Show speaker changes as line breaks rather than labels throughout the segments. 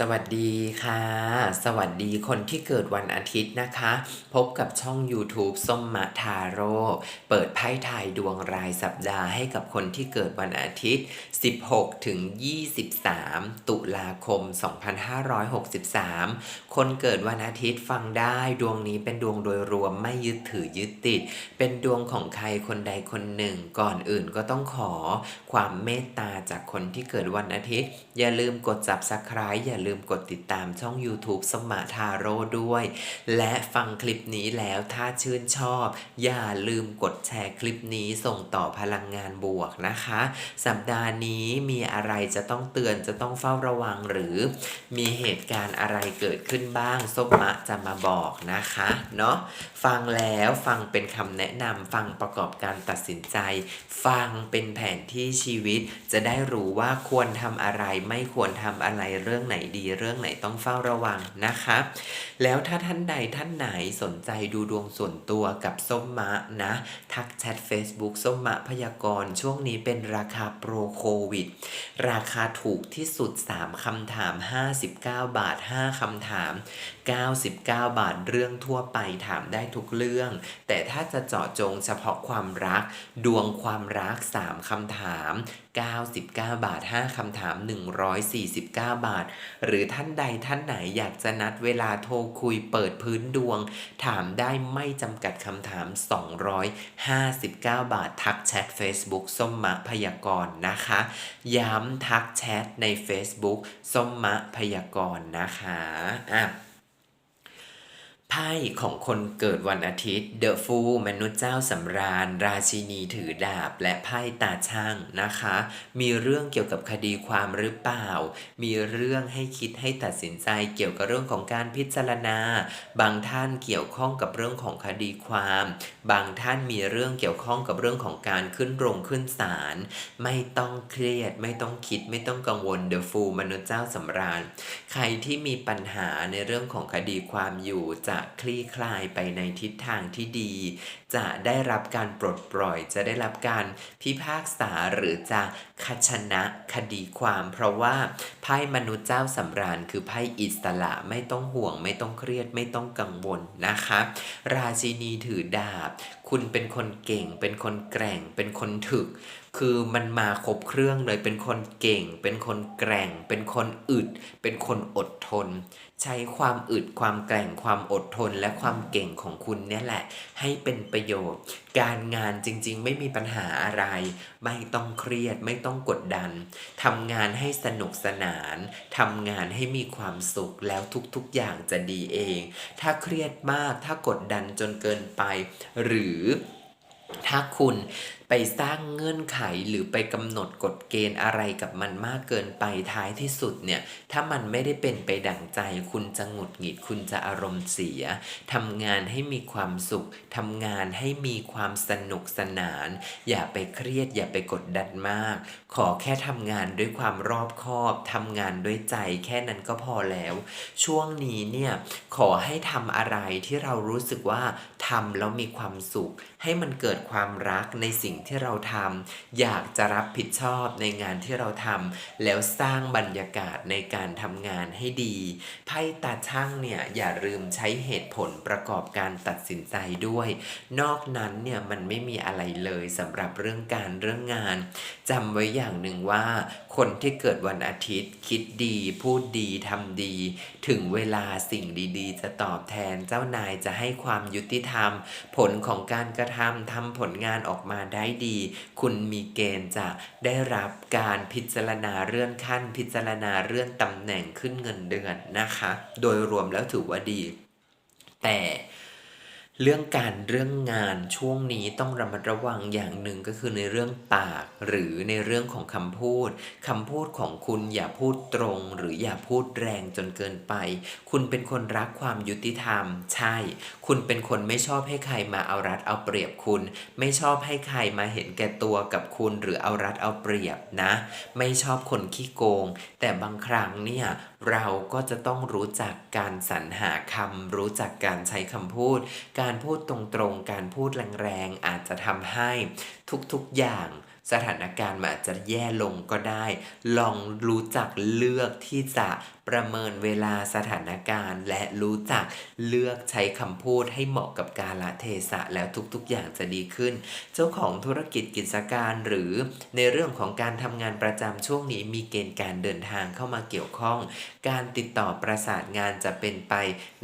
สวัสดีค่ะ สวัสดีคนที่เกิดวันอาทิตย์นะคะ พบกับช่อง YouTube ส้มมะทาโร่เปิดไพ่ทายดวงรายสัปดาห์ให้กับคนที่เกิดวันอาทิตย์ 16 ถึง 23 ตุลาคม 2563 คนเกิดวันอาทิตย์ฟังได้ดวงนี้เป็นดวงโดยรวมไม่ยึดถือยึดติด เป็นดวงของใครคนใดคนหนึ่ง ก่อนอื่นก็ต้องขอความเมตตาจากคนที่เกิดวันอาทิตย์ อย่าลืมกด subscribe อย่าลืมกดติดตามช่อง YouTube สมาทาโร่ด้วย และฟังคลิปนี้แล้วถ้าชื่นชอบ อย่าลืมกดแชร์คลิปนี้ส่งต่อพลังงานบวกนะคะ สัปดาห์นี้มีอะไรจะต้องเตือนจะต้องเฝ้าระวังหรือ มีเหตุการณ์อะไรเกิดขึ้นบ้างส้มมะจะมาบอกนะคะเนาะฟังแล้วฟังเป็นคำแนะนำฟังประกอบการตัดสินใจ ฟังเป็นแผนที่ชีวิตจะได้รู้ว่าควรทำอะไรไม่ควรทำอะไรเรื่องไหนดีเรื่องไหนต้องเฝ้าระวังนะคะ แล้วถ้าท่านใดท่านไหนสนใจดูดวงส่วนตัวกับส้มมะนะ ทักแชท Facebook ส้มมะพยากรณ์ช่วงนี้เป็นราคาโปรโควิด ราคาถูกที่สุด 3คำถาม 59 บาท 5คำถาม 99 บาทเรื่องทั่วไปถามได้ทุกเรื่อง แต่ถ้าจะเจาะจงเฉพาะความรัก ดวงความรัก 3คำถาม 99 บาท 5คำถาม 149 บาทหรือท่านใดท่านไหนอยากจะนัดเวลาโทรคุยเปิดพื้นดวง ถามได้ไม่จำกัดคำถาม 259 บาททักแชท Facebook ส้มมะพยากรณ์นะคะ ย้ำทักแชทใน Facebook ส้มมะพยากรณ์นะคะอะ ไพ่ของคนเกิดวันอาทิตย์ The Fool มนุษย์เจ้าสำราญ ราชินีถือดาบ และไพ่ตาช่างนะคะ มีเรื่องเกี่ยวกับคดีความหรือเปล่า มีเรื่องให้คิดให้ตัดสินใจเกี่ยวกับเรื่องของการพิจารณา บางท่านเกี่ยวข้องกับเรื่องของคดีความ บางท่านมีเรื่องเกี่ยวข้องกับเรื่องของการขึ้นโรงขึ้นศาลไม่ต้องเครียด ไม่ต้องคิดไม่ต้องกังวล The Fool มนุษย์เจ้าสำราญ ใครที่มีปัญหาในเรื่องของคดีความอยู่จะคลี่คลายไปในทิศทางที่ดี จะได้รับการปลดปล่อย จะได้รับการพิพากษาหรือจะคชนะคดีความ เพราะว่าไพ่มนุษย์เจ้าสำราญคือไพ่อิสระไม่ต้องห่วง ไม่ต้องเครียดไม่ต้องกังวลนะคะ ราชินีถือดาบ คุณเป็นคนเก่ง เป็นคนแกร่ง เป็นคนถึก คือมันมาครบเครื่องเลยเป็นคนเก่ง เป็นคนแกร่ง เป็นคนอึด เป็นคนอดทน ใช้ความอึดความแกร่งความอดทนและความเก่งของคุณเนี่ยแหละ ให้เป็นประโยชน์ การงานจริงๆ ไม่มีปัญหาอะไร ไม่ต้องเครียดไม่ต้องกดดันทำงานให้สนุกสนานทำงานให้มีความสุขแล้วทุกๆอย่างจะดีเอง ถ้าเครียดมากถ้ากดดันจนเกินไป หรือถ้าคุณ ไปสร้างเงื่อนไขหรือไปกำหนดกฎเกณฑ์อะไรกับมันมากเกินไปท้ายที่สุดเนี่ย ถ้ามันไม่ได้เป็นไปดั่งใจ คุณจะหงุดหงิด คุณจะอารมณ์เสียทำงานให้มีความสุขทำงานให้มีความสนุกสนาน อย่าไปเครียด อย่าไปกดดันมาก ขอแค่ทำงานด้วยความรอบคอบทำงานด้วยใจ แค่นั้นก็พอแล้ว ช่วงนี้เนี่ยขอให้ทำอะไรที่เรารู้สึกว่า ทำแล้วมีความสุข ให้มันเกิดความรักในสิ่งที่เราทำอยากจะรับผิดชอบในงานที่เราทำแล้วสร้างบรรยากาศในการทำงานให้ดีไพ่ตาช่างเนี่ยอย่าลืมใช้เหตุผลประกอบการตัดสินใจด้วย นอกนั้นเนี่ยมันไม่มีอะไรเลยสำหรับเรื่องการเรื่องงานจำไว้อย่างหนึ่งว่า คนที่เกิดวันอาทิตย์ คิดดีพูดดีทำดี ถึงเวลาสิ่งดีๆ จะตอบแทนเจ้านายจะให้ความยุติธรรมผลของการกระทำทำผลงานออกมาได้ดี คุณมีเกณฑ์จะได้รับการพิจารณาเรื่องขั้น พิจารณาเรื่องตำแหน่งขึ้นเงินเดือนนะคะ โดยรวมแล้วถือว่าดี แต่ เรื่องการเรื่องงานช่วงนี้ต้องระมัดระวังอย่างหนึ่งก็คือในเรื่องปาก หรือในเรื่องของคำพูดคำพูดของคุณอย่าพูดตรง หรืออย่าพูดแรงจนเกินไป คุณเป็นคนรักความยุติธรรม ใช่ คุณเป็นคนไม่ชอบให้ใครมาเอารัดเอาเปรียบคุณ ไม่ชอบให้ใครมาเห็นแก่ตัวกับคุณ หรือเอารัดเอาเปรียบนะ ไม่ชอบคนขี้โกง แต่บางครั้งเนี่ยเราก็จะต้องรู้จักการสรรหาคำรู้จักการใช้คำพูดการการพูดตรงๆ การพูดแรงๆ อาจจะทำให้ทุกๆอย่างสถานการณ์มันอาจจะแย่ลงก็ได้ ลองรู้จักเลือกที่จะ ประเมินเวลาสถานการณ์ และรู้จักเลือกใช้คำพูดให้เหมาะกับกาลเทศะแล้วทุกๆ อย่างจะดีขึ้น เจ้าของธุรกิจกิจการหรือในเรื่องของการทำงานประจำช่วงนี้มีเกณฑ์การเดินทางเข้ามาเกี่ยวข้อง การติดต่อประสานงานจะเป็นไป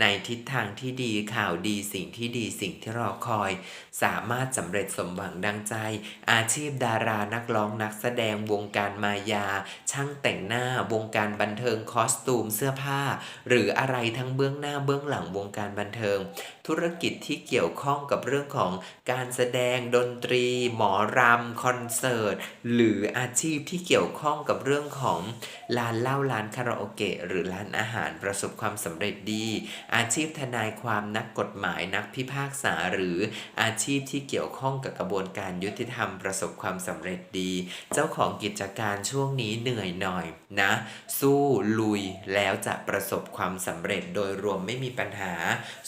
ในทิศทางที่ดีข่าวดีสิ่งที่ดีสิ่งที่รอคอย สามารถสำเร็จสมหวังดังใจ อาชีพดารานักร้องนักแสดงวงการมายา ช่างแต่งหน้าวงการบันเทิงคอสตููมเสื้อผ้า หรืออะไรทั้งเบื้องหน้าเบื้องหลังวงการบันเทิง ธุรกิจที่เกี่ยวข้องกับเรื่องของการแสดงดนตรี หมอรำคอนเสิร์ต หรืออาชีพที่เกี่ยวข้องกับเรื่องของร้านเหล้าร้านคาราโอเกะหรือร้านอาหารประสบความสำเร็จดี อาชีพทนายความนักกฎหมายนักพิพากษาหรืออาชีพที่เกี่ยวข้องกับกระบวนการยุติธรรมประสบความสำเร็จดี เจ้าของกิจการช่วงนี้เหนื่อยหน่อยนะ สู้ลุยแล้วจะประสบความสำเร็จโดยรวมไม่มีปัญหา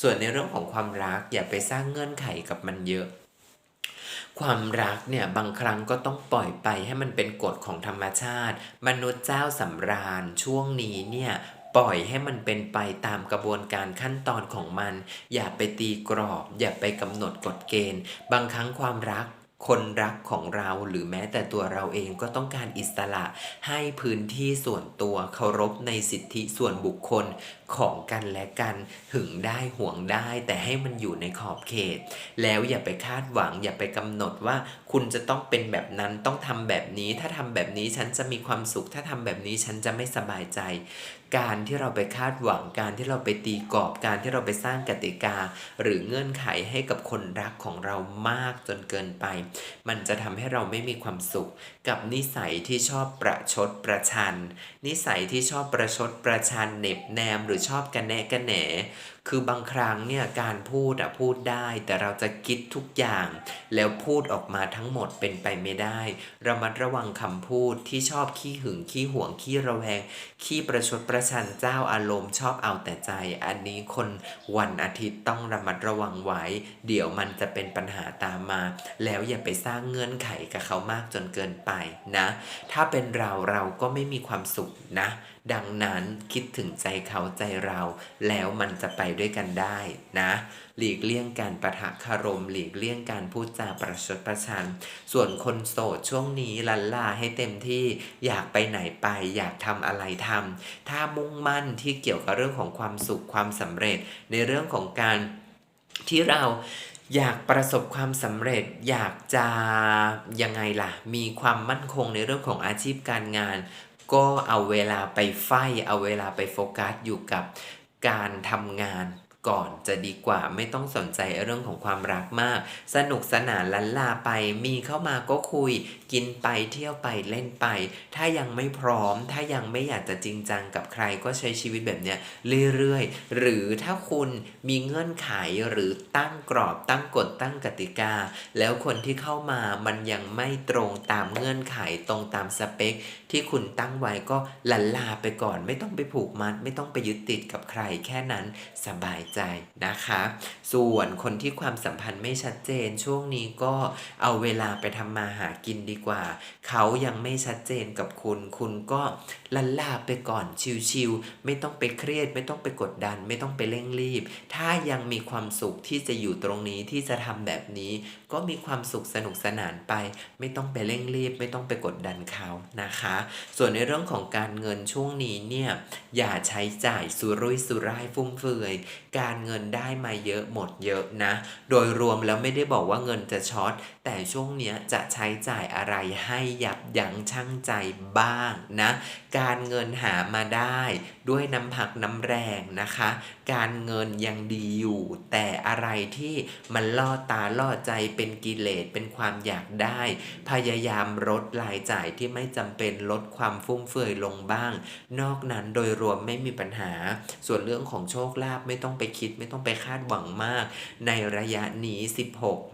ส่วนในเรื่องของความรักอย่าไปสร้างเงื่อนไขกับมันเยอะความรักเนี่ยบางครั้งก็ต้องปล่อยไปให้มันเป็นกฎของธรรมชาติ มนุษย์เจ้าสำราญช่วงนี้เนี่ยปล่อยให้มันเป็นไปตามกระบวนการขั้นตอนของมัน อย่าไปตีกรอบ อย่าไปกำหนดกฎเกณฑ์ บางครั้งความรัก คนรักของเราหรือแม้แต่ตัวเราเองก็ต้องการอิสระให้พื้นที่ส่วนตัวเคารพในสิทธิส่วนบุคคลของกันและกันหึงได้ห่วงได้ แต่ให้มันอยู่ในขอบเขต แล้วอย่าไปคาดหวัง อย่าไปกำหนดว่าคุณจะต้องเป็นแบบนั้นต้องทำแบบนี้ ถ้าทำแบบนี้ฉันจะมีความสุข ถ้าทำแบบนี้ฉันจะไม่สบายใจ การที่เราไปคาดหวังการที่เราไปตีกรอบการที่เราไปสร้างกติกา หรือเงื่อนไขให้กับคนรักของเรามากจนเกินไป มันจะทำให้เราไม่มีความสุข กับนิสัยที่ชอบประชดประชัน นิสัยที่ชอบประชดประชันเหน็บแนมหรือชอบกันแนะกันแหน คือบางครั้งเนี่ยการพูดอะพูดได้ แต่เราจะคิดทุกอย่าง แล้วพูดออกมาทั้งหมดเป็นไปไม่ได้ ระมัดระวังคำพูดที่ชอบขี้หึงขี้หวงขี้ระแวง ขี้ประชดประชันเจ้าอารมณ์ชอบเอาแต่ใจ อันนี้คนวันอาทิตย์ต้องระมัดระวังไว้ เดี๋ยวมันจะเป็นปัญหาตามมา แล้วอย่าไปสร้างเงื่อนไขกับเขามากจนเกินไปนะ ถ้าเป็นเราเราก็ไม่มีความสุขนะ ดังนั้นคิดถึงใจเขาใจเรา แล้วมันจะไปด้วยกันได้นะ หลีกเลี่ยงการประทะคารม หลีกเลี่ยงการพูดจาประชดประชัน ส่วนคนโสดช่วงนี้ลันลาให้เต็มที่อยากไปไหนไป อยากทำอะไรทำถ้ามุ่งมั่นที่เกี่ยวกับเรื่องของความสุขความสำเร็จ ในเรื่องของการที่เราอยากประสบความสำเร็จอยากจะยังไงล่ะ มีความมั่นคงในเรื่องของอาชีพการงาน ก็เอาเวลาไปไฟเอาเวลาไปโฟกัสอยู่กับการทำงาน ก่อนจะดีกว่าไม่ต้องสนใจเรื่องของความรักมาก สนุกสนานลันลาไป มีเข้ามาก็คุย กินไปเที่ยวไปเล่นไป ถ้ายังไม่พร้อม ถ้ายังไม่อยากจะจริงจังกับใครก็ใช้ชีวิตแบบเนี้ยเรื่อยๆ หรือถ้าคุณมีเงื่อนไขหรือตั้งกรอบตั้งกฎตั้งกติกา แล้วคนที่เข้ามามันยังไม่ตรงตามเงื่อนไขตรงตามสเปค ที่คุณตั้งไว้ก็ลันลาไปก่อน ไม่ต้องไปผูกมัด ไม่ต้องไปยึดติดกับใครแค่นั้นสบายใจนะคะ ส่วนคนที่ความสัมพันธ์ไม่ชัดเจนช่วงนี้ก็เอาเวลาไปทำมาหากินดีกว่า เขายังไม่ชัดเจนกับคุณ คุณก็ลันลาไปก่อนชิวๆไม่ต้องไปเครียด ไม่ต้องไปกดดัน ไม่ต้องไปเร่งรีบ ถ้ายังมีความสุขที่จะอยู่ตรงนี้ที่จะทำแบบนี้ ก็มีความสุขสนุกสนานไป ไม่ต้องไปเร่งรีบ ไม่ต้องไปกดดันเขานะคะ ส่วนในเรื่องของการเงินช่วงนี้เนี่ยอย่าใช้จ่ายสุรุ่ยสุร่ายฟุ่มเฟือยการการเงินได้มาเยอะหมดเยอะนะ โดยรวมแล้วไม่ได้บอกว่าเงินจะช็อตแต่ช่วงเนี้ยจะใช้จ่ายอะไรให้ยับยั้งชั่งใจบ้างนะ การเงินหามาได้ด้วยน้ำพักน้ำแรงนะคะ การเงินยังดีอยู่ แต่อะไรที่มันล่อตาล่อใจเป็นกิเลสเป็นความอยากได้ พยายามลดรายจ่ายที่ไม่จำเป็นลดความฟุ่มเฟือยลงบ้าง นอกนั้นโดยรวมไม่มีปัญหา ส่วนเรื่องของโชคลาภไม่ต้องไปคิดไม่ต้องไปคาดหวังมาก ในระยะนี้ 16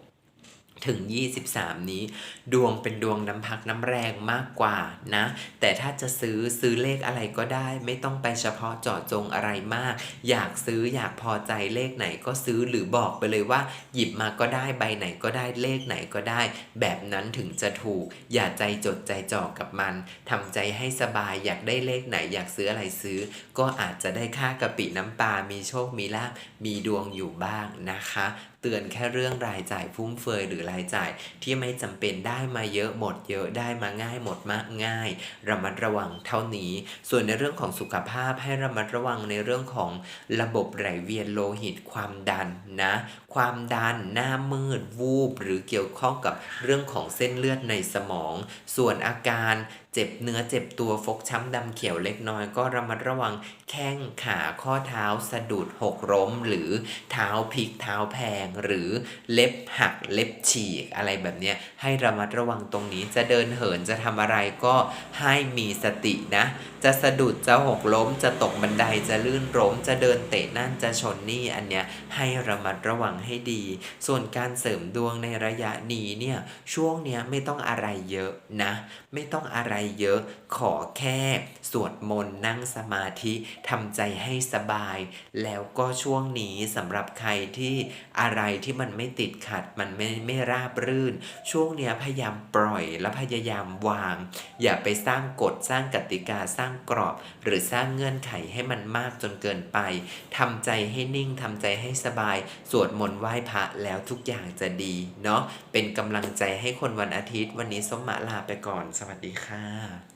ถึง 23 นี้ ดวงเป็นดวงน้ำพักน้ำแรงมากกว่านะ แต่ถ้าจะซื้อซื้อเลขอะไรก็ได้ ไม่ต้องไปเฉพาะเจาะจงอะไรมาก อยากซื้ออยากพอใจเลขไหนก็ซื้อหรือบอกไปเลยว่า หยิบมาก็ได้ใบไหนก็ได้เลขไหนก็ได้ แบบนั้นถึงจะถูก อย่าใจจดใจจ่อกับมันทำใจให้สบายอยากได้เลขไหน อยากซื้ออะไรซื้อ ก็อาจจะได้ค่ากะปิน้ำปลามีโชคมีลาภมีดวงอยู่บ้างนะคะ เตือนแค่เรื่องรายจ่ายฟุ่มเฟือยหรือรายจ่ายที่ไม่จำเป็นได้มาเยอะหมดเยอะได้มาง่ายหมดมากง่าย ระมัดระวังเท่านี้ ส่วนในเรื่องของสุขภาพให้ระมัดระวังในเรื่องของระบบไหลเวียนโลหิตความดันนะ ความดันหน้ามืดวูบ หรือเกี่ยวข้องกับเรื่องของเส้นเลือดในสมอง ส่วนอาการเจ็บเนื้อเจ็บตัวฟกช้ำดำเขียวเล็กน้อยก็ระมัดระวังแข้งขาข้อเท้าสะดุดหกล้ม หรือเท้าพลิกเท้าแพงหรือเล็บหักเล็บฉีกอะไรแบบนี้ให้ระมัดระวังตรงนี้จะเดินเหินจะทำอะไรก็ให้มีสตินะ จะสะดุดจะหกล้ม จะตกบันไดจะลื่นล้ม จะเดินเตะนั่นจะชนนี่อันเนี้ยให้ระมัดระวังให้ดี ส่วนการเสริมดวงในระยะนี้เนี่ยช่วงเนี้ยไม่ต้องอะไรเยอะนะ ไม่ต้องอะไรเยอะขอแค่สวดมนต์นั่งสมาธิทำใจให้สบาย แล้วก็ช่วงนี้สำหรับใครที่อะไรไรที่มันไม่ติดขัด มันไม่ไม่ราบรื่น ช่วงเนี้ยพยายามปล่อยและพยายามวาง อย่าไปสร้างกฎสร้างกติกาสร้างกรอบ หรือสร้างเงื่อนไขให้มันมากจนเกินไปทำใจให้นิ่งทำใจให้สบาย สวดมนต์ไหว้พระแล้วทุกอย่างจะดีเนาะเป็นกำลังใจให้คนวันอาทิตย์ วันนี้ส้มมะลาไปก่อน สวัสดีค่ะ